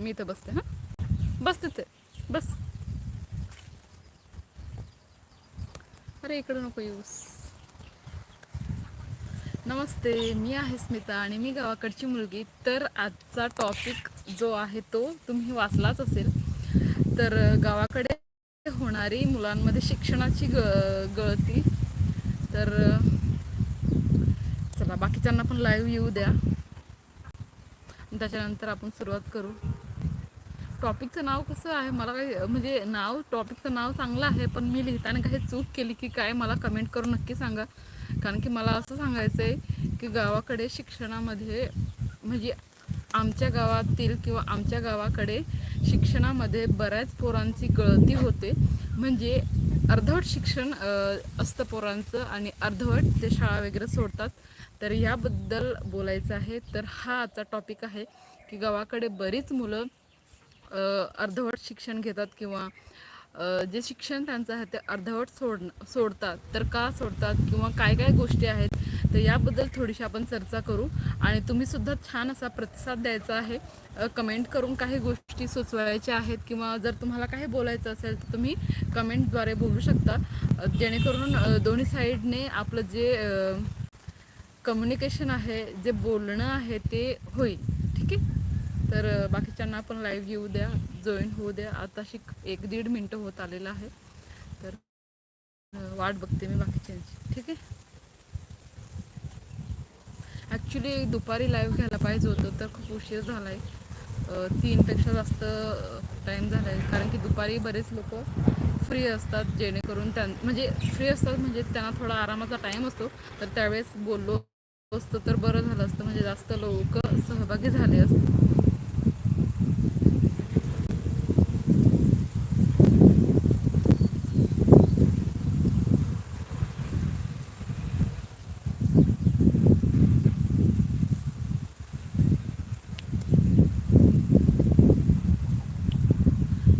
मी इथं बसते हां? बस तिथे बस. अरे इकडं नको येऊस. नमस्ते मी आहे स्मिता आणि मी गावाकडची मुलगी. तर आजचा टॉपिक जो आहे तो तुम्ही वाचलाच असेल. तर गावाकडे होणारी मुलांमध्ये शिक्षणाची ग गळती. तर चला बाकीच्यांना पण लाईव्ह येऊ द्या. त्याच्यानंतर आपण सुरुवात करू. टॉपिकचं नाव कसं आहे? मला काही म्हणजे नाव टॉपिकचं नाव चांगलं आहे पण मी लिहिताना काही चूक केली की काय मला कमेंट करून नक्की सांगा. कारण की मला असं सांगायचं आहे की गावाकडे शिक्षणामध्ये म्हणजे आमच्या गावातील किंवा आमच्या गावाकडे शिक्षणामध्ये बऱ्याच पोरांची गळती होते. म्हणजे अर्धवट शिक्षण असतं पोरांचं आणि अर्धवट ते शाळा वगैरे सोडतात. तर ह्याबद्दल बोलायचं आहे. तर हा आजचा टॉपिक आहे की गावाकडे बरीच मुलं अर्धवट शिक्षण घेतात किंवा जे शिक्षण त्यांचं आहे ते अर्धवट सोड सोडतात. तर का सोडतात किंवा काय काय गोष्टी आहेत तर याबद्दल थोडीशी आपण चर्चा करू. आणि तुम्हीसुद्धा छान असा प्रतिसाद द्यायचा आहे. कमेंट करून काही गोष्टी सुचवायच्या आहेत किंवा जर तुम्हाला काही बोलायचं असेल तर तुम्ही कमेंटद्वारे बोलू शकता. जेणेकरून दोन्ही साईडने आपलं जे कम्युनिकेशन आहे जे बोलणं आहे ते होईल. ठीक आहे? तर बाकीच्यांना पण लाईव्ह येऊ द्या जॉईन होऊ द्या. आता शिक एक दीड मिनटं होत आलेलं आहे. तर वाट बघते मी बाकीच्यांची. ठीक आहे? ॲक्च्युली दुपारी लाईव्ह घ्यायला पाहिजे होतं तर खूप उशीर झाला आहे तीनपेक्षा जास्त टाईम झाला आहे कारण की दुपारी बरेच लोक फ्री असतात जेणेकरून त्यां म्हणजे फ्री असतात म्हणजे त्यांना थोडा आरामाचा टाईम असतो. तर त्यावेळेस बोललो असतं तर बरं झालं असतं. म्हणजे जास्त लोक सहभागी झाले असते.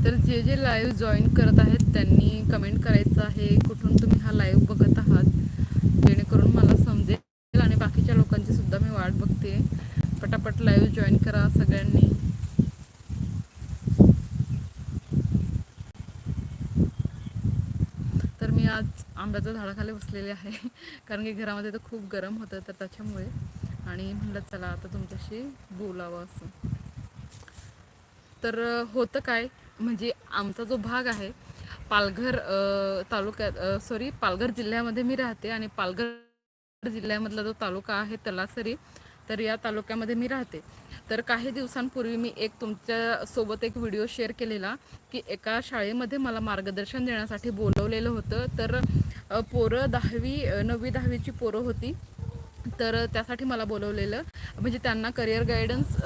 तर जे जे लाईव्ह जॉईन करत आहेत त्यांनी कमेंट करायचं आहे कुठून तुम्ही हा लाईव्ह बघत आहात जेणेकरून मला समजेल आणि बाकीच्या लोकांची सुद्धा मी वाट बघते. पटापट लाईव्ह जॉईन करा सगळ्यांनी. तर मी आज आंब्याच्या झाडाखाली बसलेले आहे कारण की घरामध्ये तर खूप गरम होतं तर त्याच्यामुळे. आणि म्हणलं चला आता तुमच्याशी बोलावं असं. तर होतं काय? म्हणजे आमचा जो भाग आहे पालघर तालुक्यात सॉरी पालघर जिल्ह्यामध्ये मी राहते आणि पालघर जिल्ह्यामधला जो तालुका आहे तलासरी तर या तालुक्यामध्ये मी राहते. तर काही दिवसांपूर्वी मी एक तुमच्यासोबत एक व्हिडिओ शेअर केलेला की एका शाळेमध्ये मला मार्गदर्शन देण्यासाठी बोलवलेलं होतं. तर पोरं दहावी नववी दहावीची पोरं होती. तर त्यासाठी मला बोलवलेलं म्हणजे त्यांना करिअर गायडन्स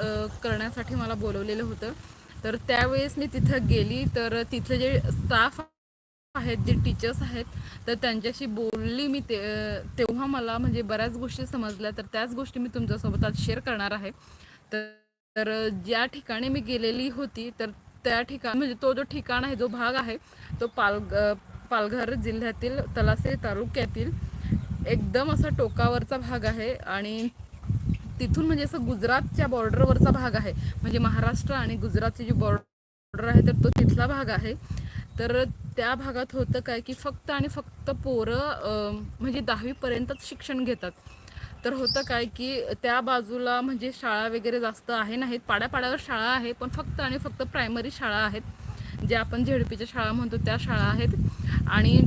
करण्यासाठी मला बोलवलेलं होतं. तर त्यावेळेस मी तिथं गेली तर तिथले जे स्टाफ आहेत जे टीचर्स आहेत तर त्यांच्याशी बोलली मी ते तेव्हा मला म्हणजे बऱ्याच गोष्टी समजल्या. तर त्याच गोष्टी मी तुमच्यासोबत आज शेअर करणार आहे. तर तर ज्या ठिकाणी मी गेलेली होती तर त्या ठिकाण म्हणजे तो जो ठिकाण आहे जो भाग आहे तो पाल पालघर जिल्ह्यातील तलासे तालुक्यातील एकदम असा टोकावरचा भाग आहे. आणि तिथून म्हणजे असं गुजरातच्या बॉर्डरवरचा भाग आहे. म्हणजे महाराष्ट्र आणि गुजरातची जी बॉर्डर आहे तर तो तिथला भाग आहे. तर त्या भागात होतं काय की फक्त आणि फक्त पोरं म्हणजे दहावीपर्यंतच शिक्षण घेतात. तर होतं काय की त्या बाजूला म्हणजे शाळा वगैरे जास्त आहे नाहीत. पाड्यापाड्यावर शाळा आहे पण फक्त आणि फक्त प्रायमरी शाळा आहेत. जे आपण झेडपीच्या शाळा म्हणतो त्या शाळा आहेत. आणि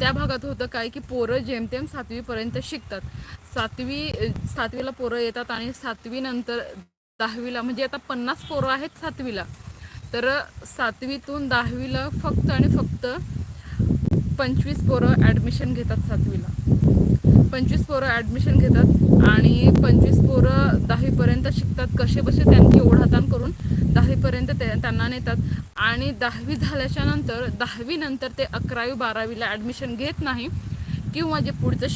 त्या भागात होतं काय की पोरं जेमतेम सातवीपर्यंत शिकतात. सातवी सातवीला पोरं येतात आणि सातवी नंतर दहावीला म्हणजे आता पन्नास पोरं आहेत सातवीला. तर सातवीतून दहावीला फक्त आणि फक्त पंचवीस पोरं ॲडमिशन घेतात सातवीला. पंचवीस पोरं ॲडमिशन घेतात आणि पंचवीस पोरं दहावीपर्यंत शिकतात. कसे बसे त्यांची ओढाताण करून दहावीपर्यंत ते त्यांना नेतात. आणि दहावी झाल्याच्यानंतर दहावीनंतर ते अकरावी बारावीला ॲडमिशन घेत नाही किंवा जे पुढचं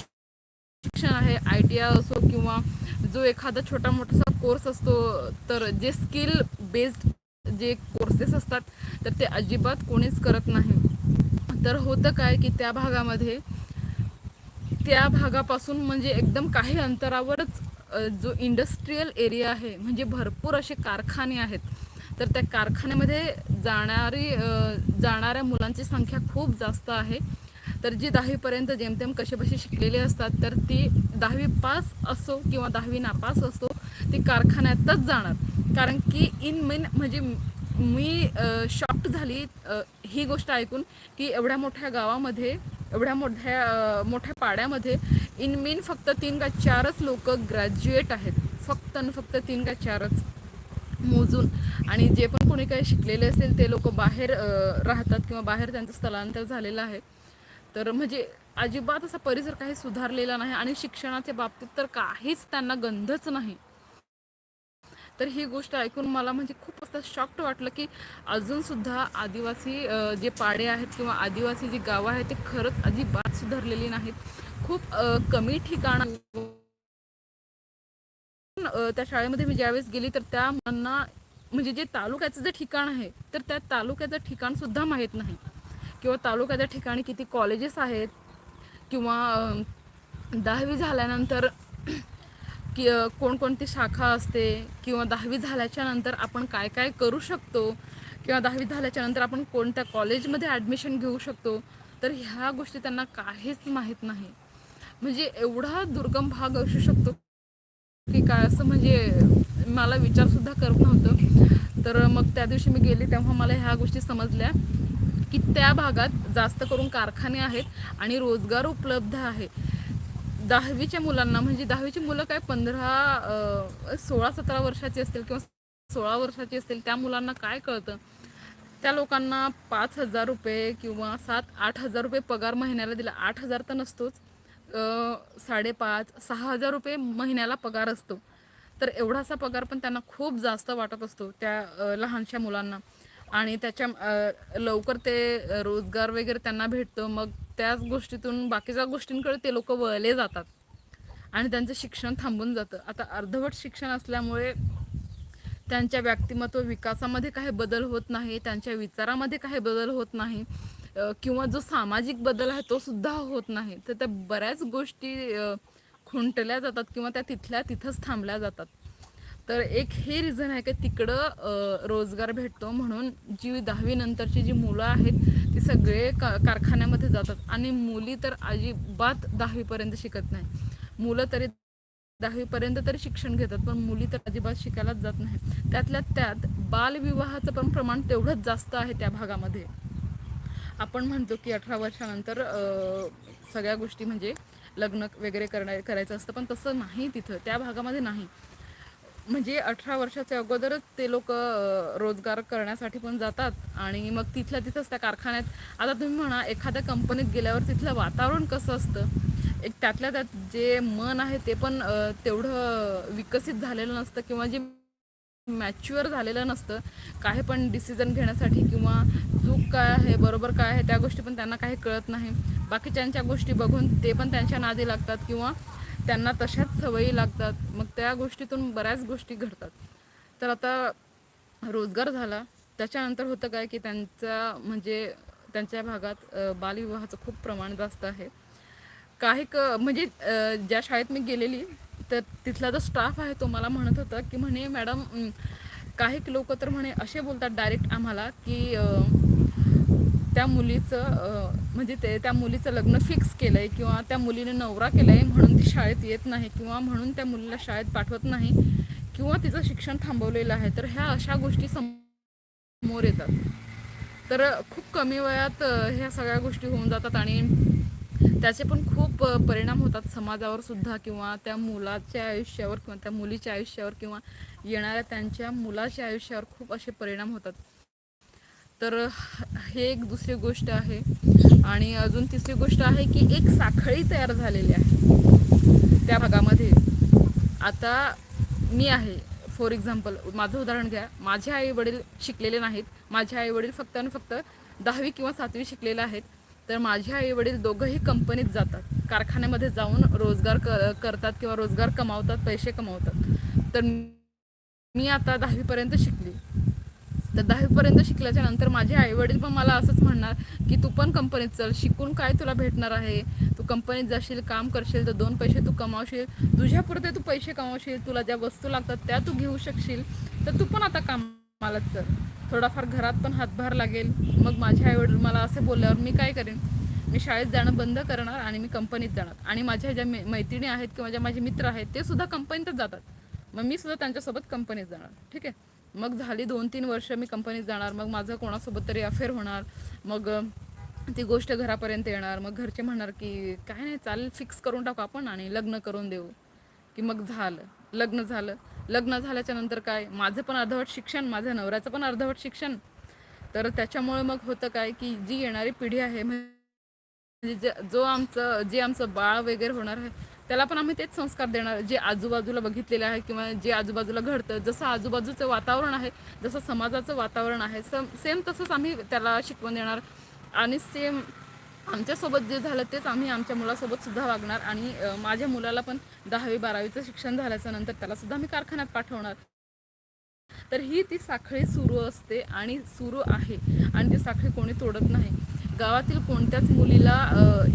शिक्षण आहे आय टी आय असो किंवा जो एखादा छोटा मोठासा कोर्स असतो तर जे स्किल बेस्ड जे कोर्सेस असतात तर ते अजिबात कोणीच करत नाही. तर होतं काय की त्या भागामध्ये त्या भागापासून म्हणजे एकदम काही अंतरावरच जो इंडस्ट्रीयल एरिया आहे म्हणजे भरपूर असे कारखाने आहेत. तर त्या कारखान्यामध्ये जाणारी जाणाऱ्या मुलांची संख्या खूप जास्त आहे. तर जी दहावीपर्यंत जेमतेम कसेबसे शिकलेली असतात तर ती दहावी पास असो किंवा दहावी नापास असो ती कारखान्यातच जाणार. कारण की इन मेन म्हणजे मी शॉक्ट झाली ही गोष्ट ऐकून की एवढ्या मोठ्या गावामध्ये एवढ्या मोठ्या मोठ्या पाड्यामध्ये इन मेन फक्त तीन का चारच लोक ग्रॅज्युएट आहेत. फक्त आणि फक्त तीन का चारच मोजून. आणि जे पण कोणी काही शिकलेले असेल ते लोक बाहेर राहतात किंवा बाहेर त्यांचं स्थलांतर झालेलं आहे. तर म्हणजे अजिबात असा परिसर काही सुधारलेला नाही आणि शिक्षणाच्या बाबतीत तर काहीच त्यांना गंधच नाही. तर ही गोष्ट ऐकून मला म्हणजे खूप असं शॉक्ट वाटलं की अजूनसुद्धा आदिवासी जे पाडे आहेत किंवा आदिवासी जी गावं आहेत ते खरंच अजिबात सुधारलेली नाहीत. खूप कमी ठिकाण त्या शाळेमध्ये मी ज्यावेळेस गेली तर त्या मुलांना म्हणजे जे तालुक्याचं जे ठिकाण आहे तर त्या तालुक्याचं ठिकाण सुद्धा माहीत नाही. किंवा तालुक्याच्या ठिकाणी किती कॉलेजेस आहेत किंवा दहावी झाल्यानंतर की कोणकोणती शाखा असते किंवा दहावी झाल्याच्यानंतर आपण काय काय करू शकतो किंवा दहावी झाल्याच्यानंतर आपण कोणत्या कॉलेजमध्ये ॲडमिशन घेऊ शकतो तर ह्या गोष्टी त्यांना काहीच माहीत नाही. म्हणजे एवढा दुर्गम भाग असू शकतो की काय असं म्हणजे मला विचारसुद्धा करत नव्हतं. तर मग त्या दिवशी मी गेले तेव्हा मला ह्या गोष्टी समजल्या. की त्या भागात जास्त करून कारखाने आहेत आणि रोजगार उपलब्ध आहे. दहावीच्या मुलांना म्हणजे दहावीची मुलं काय पंधरा सोळा सतरा वर्षाची असतील किंवा सोळा वर्षाची असतील त्या मुलांना काय कळतं? त्या लोकांना पाच हजार रुपये किंवा सात आठ हजार रुपये पगार महिन्याला दिला. आठ हजार तर नसतोच. साडेपाच सहा हजार रुपये महिन्याला पगार असतो. तर एवढासा पगार पण त्यांना खूप जास्त वाटत असतो त्या लहानशा मुलांना. आणि त्याच्या लवकर ते रोजगार वगैरे त्यांना भेटतो. मग त्याच गोष्टीतून बाकीच्या गोष्टींकडे ते लोक वळले जातात. आणि त्यांचं शिक्षण थांबून जातं. आता अर्धवट शिक्षण असल्यामुळे त्यांच्या व्यक्तिमत्व विकासामध्ये काही बदल होत नाही त्यांच्या विचारामध्ये काही बदल होत नाही किंवा जो सामाजिक बदल आहे तो सुद्धा होत नाही. तर त्या बऱ्याच गोष्टी खुंटल्या जातात किंवा त्या तिथल्या तिथंच थांबल्या जातात. तर एक हे रिझन आहे की तिकडं रोजगार भेटतो म्हणून जी दहावी नंतरची जी मुलं आहेत ती सगळे का कारखान्यामध्ये जातात. आणि मुली तर अजिबात दहावीपर्यंत शिकत नाही. मुलं तरी दहावीपर्यंत तरी शिक्षण घेतात पण मुली तर अजिबात शिकायलाच जात नाही. त्यातल्या त्यात बालविवाहाचं पण प्रमाण तेवढंच जास्त आहे त्या भागामध्ये. आपण म्हणतो की अठरा वर्षानंतर सगळ्या गोष्टी म्हणजे लग्न वगैरे करणार करायचं असतं पण तसं नाही तिथं. त्या भागामध्ये नाही. म्हणजे अठरा वर्षाच्या अगोदरच ते लोक रोजगार करण्यासाठी पण जातात आणि मग तिथल्या तिथंच त्या कारखान्यात आता तुम्ही म्हणा एखाद्या कंपनीत गेल्यावर तिथलं वातावरण कसं असतं? एक त्यातल्या त्यात जे मन आहे ते पण तेवढं विकसित झालेलं नसतं किंवा जे मॅच्युअर झालेलं नसतं. काही पण डिसिजन घेण्यासाठी किंवा चूक काय आहे बरोबर काय आहे त्या गोष्टी पण त्यांना काही कळत नाही. बाकीच्यांच्या गोष्टी बघून ते पण त्यांच्या नादी लागतात किंवा त्यांना तशाच सवयी लागतात. मग त्या गोष्टीतून बऱ्याच गोष्टी घडतात. तर आता रोजगार झाला. त्याच्यानंतर होतं काय की त्यांचा म्हणजे त्यांच्या भागात बालविवाहाचं खूप प्रमाण जास्त आहे. काही क म्हणजे ज्या शाळेत मी गेलेली तर तिथला जो स्टाफ आहे तो मला म्हणत होता की म्हणे मॅडम काही लोक तर म्हणे असे बोलतात डायरेक्ट आम्हाला की त्या मुलीचं म्हणजे ते त्या मुलीचं लग्न फिक्स केलं आहे किंवा त्या मुलीने नवरा केला आहे म्हणून ती शाळेत येत नाही किंवा म्हणून त्या मुलीला शाळेत पाठवत नाही किंवा तिचं शिक्षण थांबवलेलं आहे तर ह्या अशा गोष्टी समोर येतात. तर खूप कमी वयात ह्या सगळ्या गोष्टी होऊन जातात आणि त्याचे पण खूप परिणाम होतात समाजावर सुद्धा किंवा त्या मुलाच्या आयुष्यावर किंवा त्या मुलीच्या आयुष्यावर किंवा येणाऱ्या त्यांच्या मुलाच्या आयुष्यावर खूप असे परिणाम होतात. तर हे एक दुसरी गोष्ट आहे. आणि अजून तिसरी गोष्ट आहे की एक साखळी तयार झालेली आहे. त्या भागामध्ये. आता मी आहे. फॉर एक्झाम्पल माझं उदाहरण घ्या. माझे आई वडील शिकलेले नाहीत. माझे आई वडील फक्त आणि फक्त दहावी किंवा सातवी शिकलेले आहेत. तर माझे आई वडील दोघंही कंपनीत जातात. कारखान्यामध्ये जाऊन रोजगार क करतात किंवा रोजगार कमावतात पैसे कमावतात. तर मी आता दहावीपर्यंत शिकली. तर दहावीपर्यंत शिकल्याच्या नंतर माझे आई वडील पण मला असंच म्हणणार की तू पण कंपनीत चल शिकून काय तुला भेटणार आहे? तू कंपनीत जाशील काम करशील तर दोन पैसे तू कमावशील. तुझ्यापुरते तू पैसे कमावशील तुला ज्या वस्तू लागतात त्या तू घेऊ शकशील. तर तू पण आता काम मलाच चल. थोडाफार घरात पण हातभार लागेल. मग माझे आईवडील मला असे बोलल्यावर मी काय करेन? मी शाळेत जाणं बंद करणार आणि मी कंपनीत जाणार. आणि माझ्या ज्या मै- मैत्रिणी आहेत किंवा ज्या माझे मित्र आहेत ते सुद्धा कंपनीतच जातात. मग मी सुद्धा त्यांच्यासोबत कंपनीत जाणार. ठीक आहे? मग झाली दोन तीन वर्ष मी कंपनीत जाणार मग माझं कोणासोबत तरी अफेअर होणार मग ती गोष्ट घरापर्यंत येणार मग घरचे म्हणणार की काय नाही चालेल फिक्स करून टाकू आपण आणि लग्न करून देऊ. की मग झालं लग्न झालं. लग्न झाल्याच्यानंतर काय माझं पण अर्धवट शिक्षण माझ्या नवऱ्याचं पण अर्धवट शिक्षण. तर त्याच्यामुळे मग होतं काय की जी येणारी पिढी आहे म्हणजे म्हणजे जो आमचं जे आमचं बाळ वगैरे होणार आहे त्याला पण आम्ही तेच संस्कार देणार. जे आजूबाजूला बघितलेले आहे किंवा जे आजूबाजूला घडतं जसं आजूबाजूचं वातावरण आहे जसं समाजाचं वातावरण आहे सम सेम तसंच आम्ही त्याला शिकवून देणार. आणि सेम आमच्यासोबत जे झालं तेच आम्ही आमच्या मुलासोबत सुद्धा वागणार. आणि माझ्या मुलाला पण दहावी बारावीचं शिक्षण झाल्याच्यानंतर त्याला सुद्धा मी कारखान्यात पाठवणार. तर ही ती साखळी सुरू असते आणि सुरू आहे. आणि ती साखळी कोणी तोडत नाही. गावातील कोणत्याच मुलीला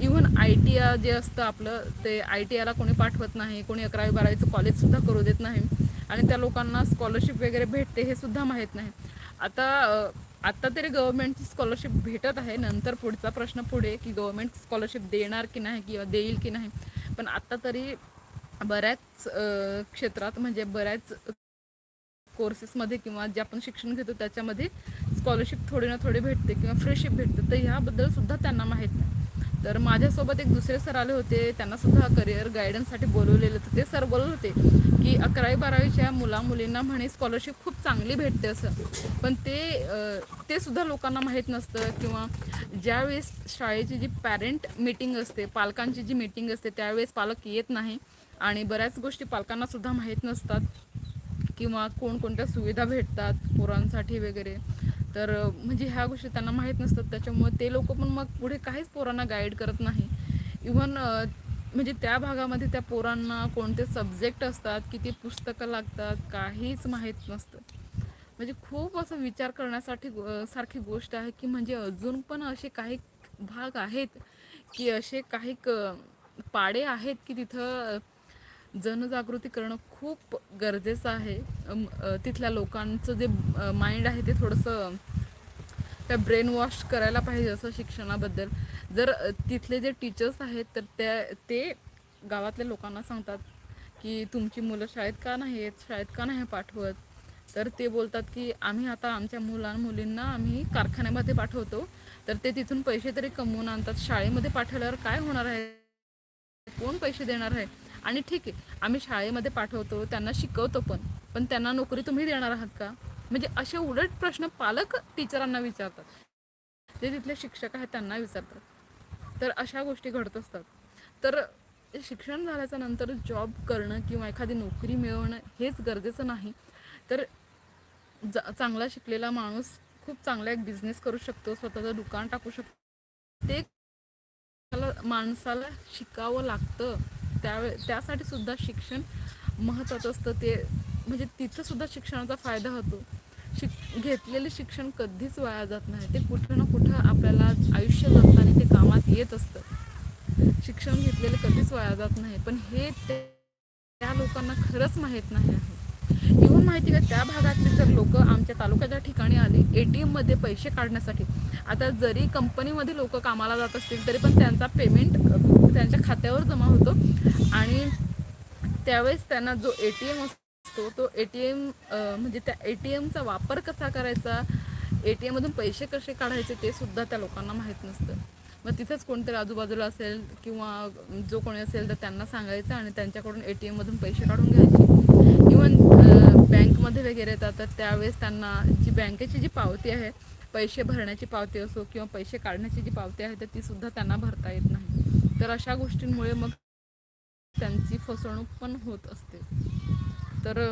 इव्हन आय टी आय जे असतं आपलं ते आय टी आयला कोणी पाठवत नाही कोणी अकरावी बारावीचं कॉलेजसुद्धा करू देत नाही. आणि त्या लोकांना स्कॉलरशिप वगैरे भेटते हे सुद्धा माहीत नाही. आता आत्ता तरी गव्हर्मेंटची स्कॉलरशिप भेटत आहे. नंतर पुढचा प्रश्न पुढे की गव्हर्मेंट स्कॉलरशिप देणार की नाही किंवा देईल की नाही. पण आत्ता तरी बऱ्याच क्षेत्रात म्हणजे बऱ्याच कोर्सेसमध्ये किंवा जे आपण शिक्षण घेतो त्याच्यामध्ये स्कॉलरशिप थोडी ना थोडी भेटते किंवा फ्रीशिप भेटते तर ह्याबद्दल सुद्धा त्यांना माहीत नाही. तर माझ्यासोबत एक दुसरे सर आले होते त्यांना सुद्धा करिअर गायडन्ससाठी बोलवलेलं तर ते सर बोलत होते की अकरावी बारावीच्या मुला मुलींना म्हणे स्कॉलरशिप खूप चांगली भेटते असं. पण ते ते सुद्धा लोकांना माहीत नसतं किंवा ज्यावेळेस शाळेची जी पॅरेंट मीटिंग असते पालकांची जी मीटिंग असते त्यावेळेस पालक येत नाही आणि बऱ्याच गोष्टी पालकांना सुद्धा माहीत नसतात किंवा कोणकोणत्या सुविधा भेटतात पोरांसाठी वगैरे. तर म्हणजे ह्या गोष्टी त्यांना माहीत नसतात. त्याच्यामुळे ते लोक पण मग पुढे काहीच पोरांना गाईड करत नाही. इव्हन म्हणजे त्या भागामध्ये त्या पोरांना कोणते सब्जेक्ट असतात किती पुस्तकं लागतात काहीच माहीत नसतं. म्हणजे खूप असं विचार करण्यासाठी सारखी गोष्ट आहे की म्हणजे अजून पण असे काही भाग आहेत की असे काही क पाडे आहेत की तिथं जनजागृती करणं खूप गरजेचं आहे. तिथल्या लोकांचं जे माइंड आहे ते थोडंसं त्या ब्रेन वॉश करायला पाहिजे असं शिक्षणाबद्दल. जर तिथले जे टीचर्स आहेत तर त्या ते गावातल्या लोकांना सांगतात की तुमची मुलं शाळेत का नाही आहेत शाळेत का नाही पाठवत? तर ते बोलतात की आम्ही आता आमच्या मुलां मुलींना आम्ही कारखान्यामध्ये पाठवतो. तर ते तिथून पैसे तरी कमवून आणतात. शाळेमध्ये पाठवल्यावर काय होणार आहे? कोण पैसे देणार आहे? आणि ठीक आहे आम्ही शाळेमध्ये पाठवतो त्यांना शिकवतो पण. पण त्यांना नोकरी तुम्ही देणार आहात का? म्हणजे असे उलट प्रश्न पालक टीचरांना विचारतात. जे तिथले शिक्षक आहेत त्यांना विचारतात. तर अशा गोष्टी घडत असतात. तर शिक्षण झाल्याच्यानंतर जॉब करणं किंवा एखादी नोकरी मिळवणं हेच गरजेचं नाही. तर ज चांगला शिकलेला माणूस खूप चांगला एक बिझनेस करू शकतो स्वतःचं दुकान टाकू शकतो. ते माणसाला शिकावं लागतं. त्यावे त्यासाठी सुद्धा शिक्षण महत्त्वाचं असतं. ते म्हणजे तिथं सुद्धा शिक्षणाचा फायदा होतो. शिक घेतलेले शिक्षण कधीच वाया जात नाही. ते कुठं ना कुठं आपल्याला आयुष्य जगताना ते कामात येत असतं. शिक्षण घेतलेले कधीच वाया जात नाही. पण हे ते त्या लोकांना खरंच माहीत नाही आहे. इव्हन माहिती का? त्या भागातले जर लोक आमच्या तालुक्याच्या ठिकाणी आले ए टी एममध्ये पैसे काढण्यासाठी आता जरी कंपनीमध्ये लोक कामाला जात असतील तरी पण त्यांचा पेमेंट त्यांच्या खात्यावर जमा होतो. आणि त्यावेळेस त्यांना जो ए टी एम असतो तो ए टी एम म्हणजे त्या ए टी एमचा वापर कसा करायचा ए टी एममधून पैसे कसे काढायचे ते सुद्धा त्या लोकांना माहीत नसतं. मग तिथेच कोणतरी आजूबाजूला असेल किंवा जो कोणी असेल तर त्यांना सांगायचं आणि त्यांच्याकडून ए टी एममधून पैसे काढून घ्यायचे. इवन बँकमध्ये वगैरे येतात तर त्यावेळेस त्यांना जी बँकेची जी पावती आहे पैसे भरण्याची पावती असो किंवा पैसे काढण्याची जी पावती आहे तर ती सुद्धा त्यांना भरता येत नाही. तर अशा गोष्टींमुळे मग त्यांची फसवणूक पण होत असते. तर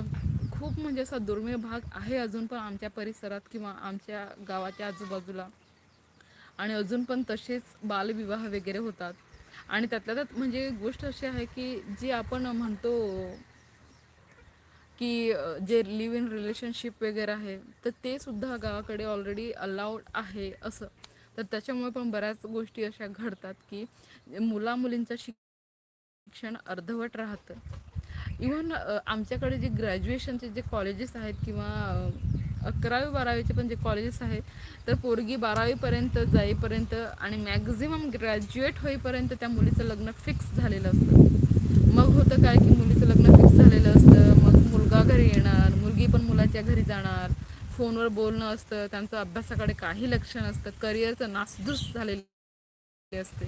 खूप म्हणजे असा दुर्मिळ भाग आहे अजून पण आमच्या परिसरात किंवा आमच्या गावाच्या आजूबाजूला. आणि अजून पण तसेच बालविवाह वगैरे होतात. आणि त्यातल्या त्यात म्हणजे गोष्ट अशी आहे की जी आपण म्हणतो की जे लिव्ह इन रिलेशनशिप वगैरे आहे तर ते सुद्धा गावाकडे ऑलरेडी अलाउड आहे असं. तर त्याच्यामुळे पण बऱ्याच गोष्टी अशा घडतात की मुला मुलींचं शिक्षण अर्धवट राहतं. इव्हन आमच्याकडे जे ग्रॅज्युएशनचे जे कॉलेजेस आहेत किंवा अकरावी बारावीचे पण जे कॉलेजेस आहेत तर पोरगी बारावीपर्यंत जाईपर्यंत आणि मॅक्झिमम ग्रॅज्युएट होईपर्यंत त्या मुलीचं लग्न फिक्स झालेलं असतं. मग होतं काय की मुलीचं लग्न फिक्स झालेलं असतं. मुलगा घरी येणार मुलगी पण मुलाच्या घरी जाणार फोनवर बोलणं असतं त्यांचं अभ्यासाकडे काही लक्ष नसतं करिअरचं नासधूस झालेले असते.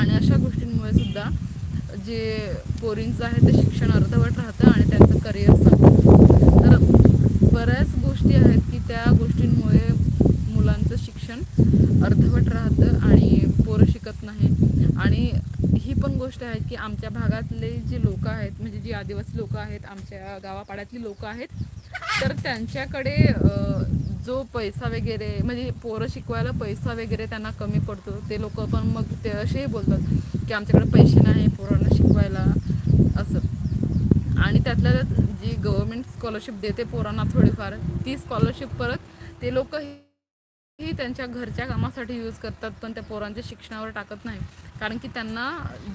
आणि अशा गोष्टींमुळे सुद्धा जे पोरींचं आहे ते शिक्षण अर्धवट राहतं आणि त्यांचं करिअर संपतं. तर बऱ्याच गोष्टी आहेत की त्या गोष्टींमुळे मुलांचं शिक्षण अर्धवट राहतं आणि पोरं शिकत नाही आणि ही पण गोष्ट आहे की आमच्या भागातले जे लोक आहेत म्हणजे जी आदिवासी लोक आहेत आमच्या गावापाड्यातली लोक आहेत तर त्यांच्याकडे जो पैसा वगैरे म्हणजे पोरं शिकवायला पैसा वगैरे त्यांना कमी पडतो. ते लोक पण मग ते असेही बोलतात की आमच्याकडे पैसे नाही पोरांना शिकवायला असं. आणि त्यातल्या त्यात जी गव्हर्मेंट स्कॉलरशिप देते पोरांना थोडीफार ती स्कॉलरशिप परत ते लोक ही त्यांच्या घरच्या कामासाठी यूज करतात पण त्या पोरांच्या शिक्षणावर टाकत नाही. कारण की त्यांना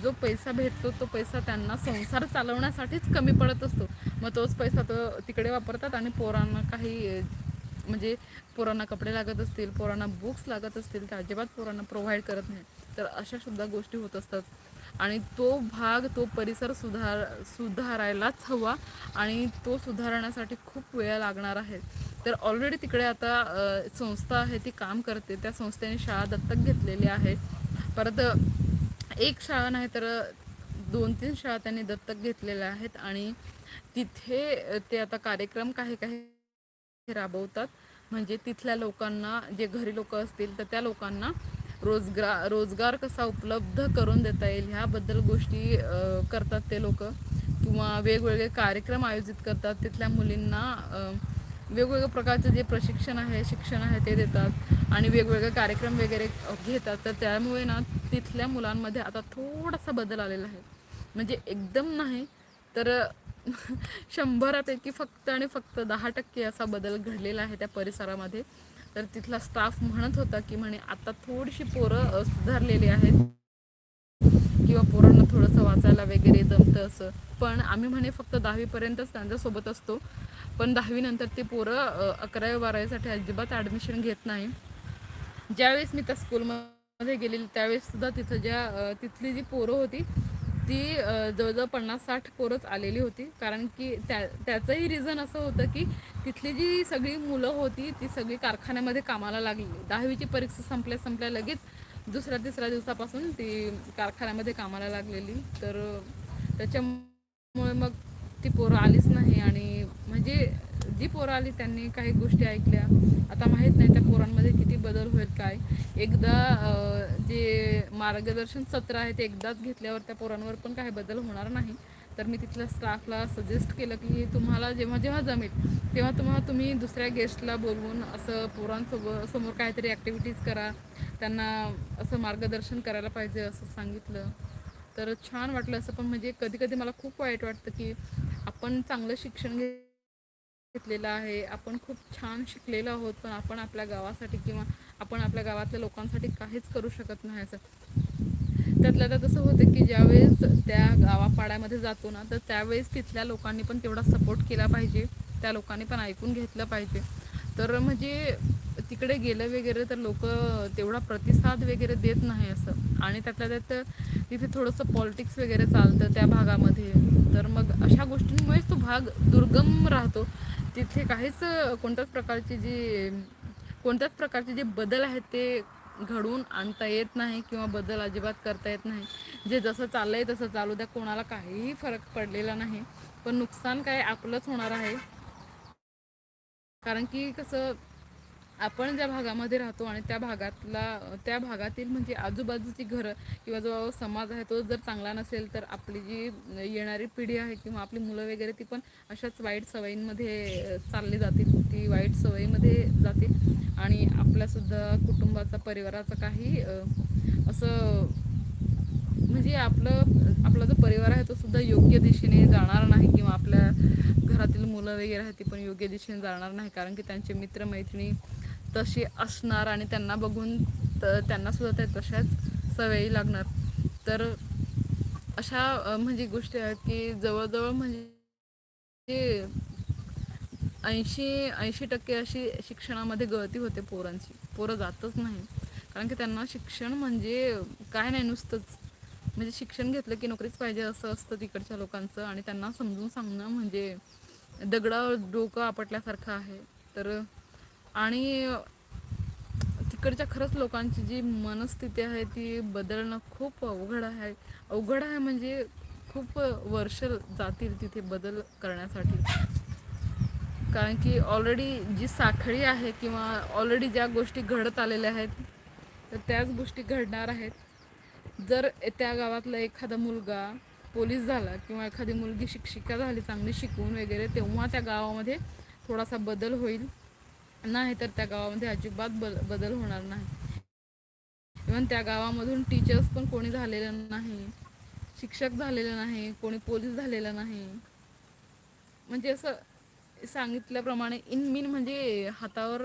जो पैसा भेटतो तो पैसा त्यांना संसार चालवण्यासाठीच कमी पडत असतो. मग तोच पैसा तो तिकडे वापरतात आणि पोरांना काही म्हणजे पोरांना कपडे लागत असतील पोरांना बुक्स लागत असतील तर अजिबात पोरांना प्रोव्हाइड करत नाही. तर अशा सुद्धा गोष्टी होत असतात. आणि तो भाग तो परिसर सुधार सुधारायलाच हवा आणि तो सुधारण्यासाठी खूप वेळ लागणार आहे. तर ऑलरेडी तिकडे आता संस्था आहे ती काम करते. त्या संस्थेने शाळा दत्तक घेतलेली आहे. परत एक शाळा नाही तर दोन तीन शाळा त्यांनी दत्तक घेतलेल्या आहेत आणि तिथे ते आता कार्यक्रम काही काही राबवतात. म्हणजे तिथल्या लोकांना जे घरी लोक असतील तर त्या लोकांना रोजगार रोजगार कसा उपलब्ध करून देता येईल ह्याबद्दल गोष्टी करतात ते लोक. किंवा वेगवेगळे कार्यक्रम आयोजित करतात तिथल्या मुलींना वेगवेगळ्या प्रकारचे जे प्रशिक्षण आहे शिक्षण आहे ते देतात आणि वेगवेगळे कार्यक्रम वगैरे घेतात. तर त्यामुळे ना तिथल्या मुलांमध्ये आता थोडासा बदल आलेला आहे. म्हणजे एकदम नाही तर शंभरापैकी फक्त आणि फक्त दहा टक्के असा बदल घडलेला आहे त्या परिसरामध्ये. तर तिथला स्टाफ म्हणत होता की म्हणे आता थोडीशी पोरं सुधारलेली आहेत. किंवा पोरांना थोडंसं वाचायला वगैरे जमतं असं. पण आम्ही म्हणे फक्त दहावीपर्यंतच त्यांच्यासोबत असतो. पण दहावीनंतर ते पोरं अकरावी बारावीसाठी अजिबात ॲडमिशन घेत नाही. ज्यावेळेस मी त्या स्कूलमध्ये गेलेली त्यावेळेस सुद्धा तिथं ज्या तिथली जी पोरं होती ती जवळजवळ पन्नास साठ पोरंच आलेली होती. कारण की त्या त्याचंही रिझन असं होतं की तिथली जी सगळी मुलं होती ती सगळी कारखान्यामध्ये कामाला लागली. दहावीची परीक्षा संपल्या संपल्या लगेच दुसऱ्या तिसऱ्या दिवसापासून ती कारखान्यामध्ये कामाला लागलेली. तर त्याच्यामुळे मग ती पोरं आलीच नाही आणि म्हणजे जी पोरं आली त्यांनी काही गोष्टी ऐकल्या. आता माहीत नाही त्या पोरांमध्ये किती बदल होईल काय. एकदा जे मार्गदर्शन सत्र आहे ते एकदाच घेतल्यावर त्या पोरांवर पण काही बदल होणार नाही. तर मी तिथल्या स्टाफला सजेस्ट केलं की तुम्हाला जेव्हा जेव्हा जमेल तेव्हा तुम्हाला तुम्ही दुसऱ्या गेस्टला बोलवून असं पोरांसोबत समोर काहीतरी ॲक्टिव्हिटीज करा. त्यांना असं मार्गदर्शन करायला पाहिजे असं सांगितलं. तर छान वाटलं असं पण म्हणजे कधी कधी मला खूप वाईट वाटतं की आपण चांगलं शिक्षण घे घेतलेलं आहे. आपण खूप छान शिकलेलो आहोत पण आपण आपल्या गावासाठी किंवा आपण आपल्या गावातल्या लोकांसाठी काहीच करू शकत नाही असं. त्यातल्या त्यात असं होतं की ज्यावेळेस त्या गावापाड्यामध्ये जातो ना तर त्यावेळेस तिथल्या लोकांनी पण तेवढा सपोर्ट केला पाहिजे. त्या लोकांनी पण ऐकून घेतलं पाहिजे. तर म्हणजे तिकडे गेलं वगैरे तर लोक तेवढा प्रतिसाद वगैरे देत नाही असं. आणि त्यातल्या त्यात तिथे थोडंसं पॉलिटिक्स वगैरे चालतं त्या भागामध्ये. तर मग अशा गोष्टींमुळेच तो भाग दुर्गम राहतो. तिथे काहीच कोणत्याच प्रकारची जी कोणत्याच प्रकारचे जे बदल आहेत ते घडवून आणता येत नाही किंवा बदल अजिबात करता येत नाही. जे जसं चाललं आहे तसं चालू द्या कोणाला काहीही फरक पडलेला नाही. पण नुकसान काय आपलंच होणार आहे. कारण की कसं आपण ज्या भागामध्ये राहतो आणि त्या भागातला त्या भागातील म्हणजे आजूबाजूची घरं किंवा जो समाज आहे तो जर चांगला नसेल तर आपली जी येणारी पिढी आहे किंवा आपली मुलं वगैरे ती पण अशाच वाईट सवयींमध्ये चालली जातील ती वाईट सवयीमध्ये जातील. आणि आपल्यासुद्धा कुटुंबाचा परिवाराचा काही असं म्हणजे आपलं आपला जो परिवार आहे तो सुद्धा योग्य दिशेने जाणार नाही किंवा आपल्या घरातील मुलं वगैरे आहेत ती पण योग्य दिशेने जाणार नाही. कारण की त्यांचे मित्रमैत्रिणी तशी असणार आणि त्यांना बघून तर त्यांना सुद्धा त्या तशाच सवयी लागणार. तर अशा म्हणजे गोष्टी आहेत की जवळजवळ म्हणजे ऐंशी ऐंशी टक्के अशी शिक्षणामध्ये गळती होते पोरांची. पोरं जातच नाही कारण की त्यांना शिक्षण म्हणजे काय नाही नुसतंच. म्हणजे शिक्षण घेतलं की नोकरीच पाहिजे असं असतं तिकडच्या लोकांचं आणि त्यांना समजून सांगणं म्हणजे दगडावर डोकं आपटल्यासारखं आहे. तर आणि तिकडच्या खरंच लोकांची जी मनस्थिती आहे ती बदलणं खूप अवघड आहे. अवघड आहे म्हणजे खूप वर्ष जातील तिथे बदल करण्यासाठी. कारण की ऑलरेडी जी साखळी आहे किंवा ऑलरेडी ज्या गोष्टी घडत आलेल्या आहेत तर त्याच गोष्टी घडणार आहेत. जर त्या गावातला एखादा मुलगा पोलीस झाला किंवा एखादी मुलगी शिक्षिका झाली चांगली शिकवून वगैरे तेव्हा त्या गावामध्ये थोडासा बदल होईल. नाही तर त्या गावामध्ये अजिबात बल बदल होणार नाही. इवन त्या गावामधून टीचर्स पण कोणी झालेलं नाही. शिक्षक झालेलं नाही. कोणी पोलीस झालेलं नाही. म्हणजे असं सांगितल्याप्रमाणे इन मीन म्हणजे हातावर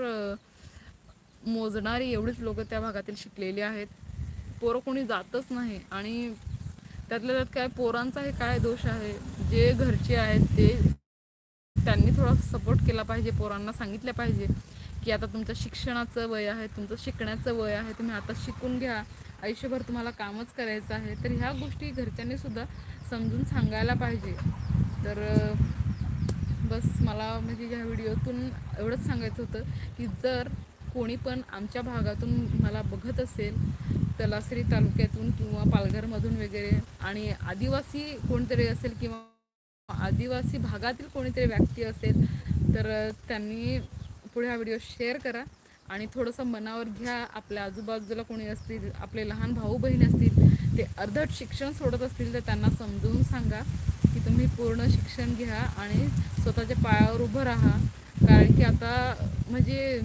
मोजणारी एवढीच लोक त्या भागातील शिकलेली आहेत. पोरं कोणी जातच नाही. आणि त्यातल्या त्यात काय पोरांचा हे काय दोष आहे? जे घरचे आहेत ते त्यांनी थोडासा सपोर्ट केला पाहिजे पोरांना सांगितलं पाहिजे की आता तुमचं शिक्षणाचं वय आहे तुमचं शिकण्याचं वय आहे तुम्ही आता शिकून घ्या. आयुष्यभर तुम्हाला कामच करायचं आहे. तर ह्या गोष्टी घरच्यांनी सुद्धा समजून सांगायला पाहिजे. तर बस मला म्हणजे ह्या व्हिडिओतून एवढंच सांगायचं होतं की जर कोणी पण आमच्या भागातून मला बघत असेल तलासरी तालुक्यातून किंवा पालघरमधून वगैरे आणि आदिवासी कोणतरी असेल किंवा आदिवासी भागातील कोणीतरी व्यक्ती असेल तर त्यांनी पुढे हा व्हिडिओ शेअर करा आणि थोडंसं मनावर घ्या. आपल्या आजूबाजूला कोणी असतील आपले लहान भाऊ बहीण असतील ते अर्धट शिक्षण सोडत असतील तर त्यांना समजून सांगा की तुम्ही पूर्ण शिक्षण घ्या आणि स्वतःच्या पायावर उभं राहा. कारण की आता म्हणजे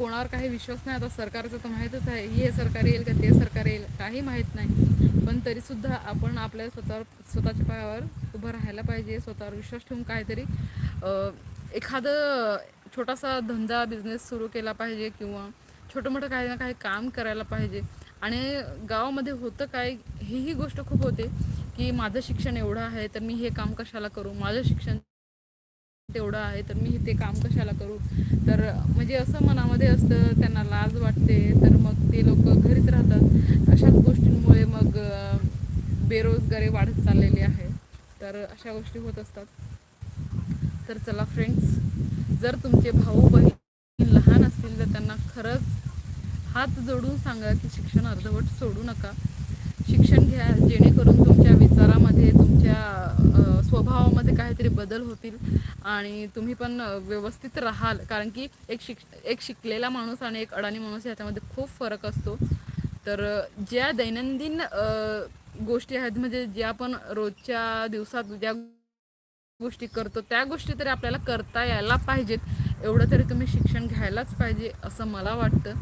कोणावर काही विश्वास नाही. आता सरकारचं तर माहीतच आहे. हे सरकार येईल का ते सरकार येईल काही माहीत नाही. पण तरीसुद्धा आपण आपल्या स्वतःवर स्वतःच्या पायावर उभं राहायला पाहिजे. स्वतःवर विश्वास ठेवून काहीतरी एखादं छोटासा धंदा बिझनेस सुरू केला पाहिजे किंवा छोटं मोठं काही ना काही काम करायला पाहिजे. आणि गावामध्ये होतं काय ही गोष्ट खूप होते की माझं शिक्षण एवढं आहे तर मी हे काम कशाला करू? माझं शिक्षण तेवढं आहे तर मी ते काम कशाला करू? तर म्हणजे असं मनामध्ये असतं त्यांना लाज वाटते तर मग ते लोक घरीच राहतात. अशाच गोष्टींमुळे मग बेरोजगारी वाढत चाललेली आहे. तर अशा गोष्टी होत असतात. तर चला फ्रेंड्स जर तुमचे भाऊ बहीण लहान असतील तर त्यांना खरंच हात जोडून सांगा की शिक्षण अर्धवट सोडू नका. शिक्षण घ्या जेणेकरून तुमच्या विचारामध्ये तुमच्या स्वभावामध्ये काहीतरी बदल होतील आणि तुम्ही पण व्यवस्थित राहाल. कारण की एक शिक एक शिकलेला माणूस आणि एक अडाणी माणूस ह्याच्यामध्ये खूप फरक असतो. तर ज्या दैनंदिन गोष्टी आहेत म्हणजे ज्या आपण रोजच्या दिवसात ज्या गोष्टी करतो त्या गोष्टी तरी आपल्याला करता यायला पाहिजेत. एवढं तरी तुम्ही शिक्षण घ्यायलाच पाहिजे असं मला वाटतं.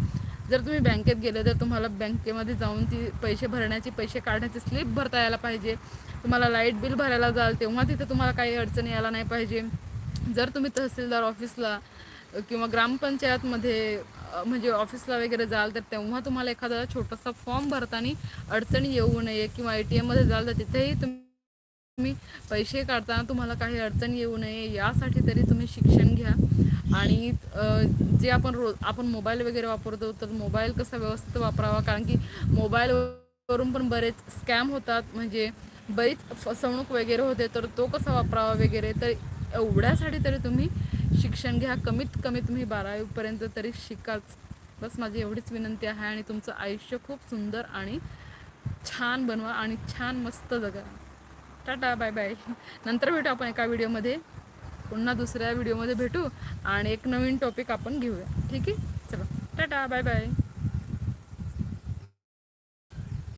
जर तुम्ही बँकेत गेले तर तुम्हाला बँकेमध्ये जाऊन ती पैसे भरण्याची पैसे काढण्याची स्लिप भरता यायला पाहिजे. तुम्हाला लाइट बिल भरायला जाल तेव्हा तिथे तुम्हाला काही अडचणी यायला नाही पाहिजे. जर तुम्ही तहसीलदार ऑफिसला किंवा ग्रामपंचायतमध्ये म्हणजे ऑफिसला वगैरे जाल तर तेव्हा तुम्हाला एखादा छोटासा फॉर्म भरताना अडचणी येऊ नये किंवा ए टी एममध्ये जाल तर तिथेही तुम्ही तुम्ही पैसे काढताना तुम्हाला काही अडचण येऊ नये यासाठी तरी तुम्ही शिक्षण घ्या. आणि जे आपण रोज आपण मोबाईल वगैरे वापरतो तर मोबाईल कसा व्यवस्थित वापरावा? कारण की मोबाईलवरून पण बरेच स्कॅम होतात. म्हणजे बरीच फसवणूक वगैरे होते तर तो कसा वापरावा वगैरे? तर एवढ्यासाठी तरी तुम्ही शिक्षण घ्या. कमीत कमी तुम्ही बारावीपर्यंत तरी शिकाच. बस माझी एवढीच विनंती आहे आणि तुमचं आयुष्य खूप सुंदर आणि छान बनवा आणि छान मस्त जगा. Tata bye bye. नंतर भेटू आपण एका व्हिडिओमध्ये. पुन्हा दुसऱ्या व्हिडिओमध्ये भेटू आणि एक नवीन टॉपिक आपण घेऊया. ठीक आहे? चला. Tata bye bye.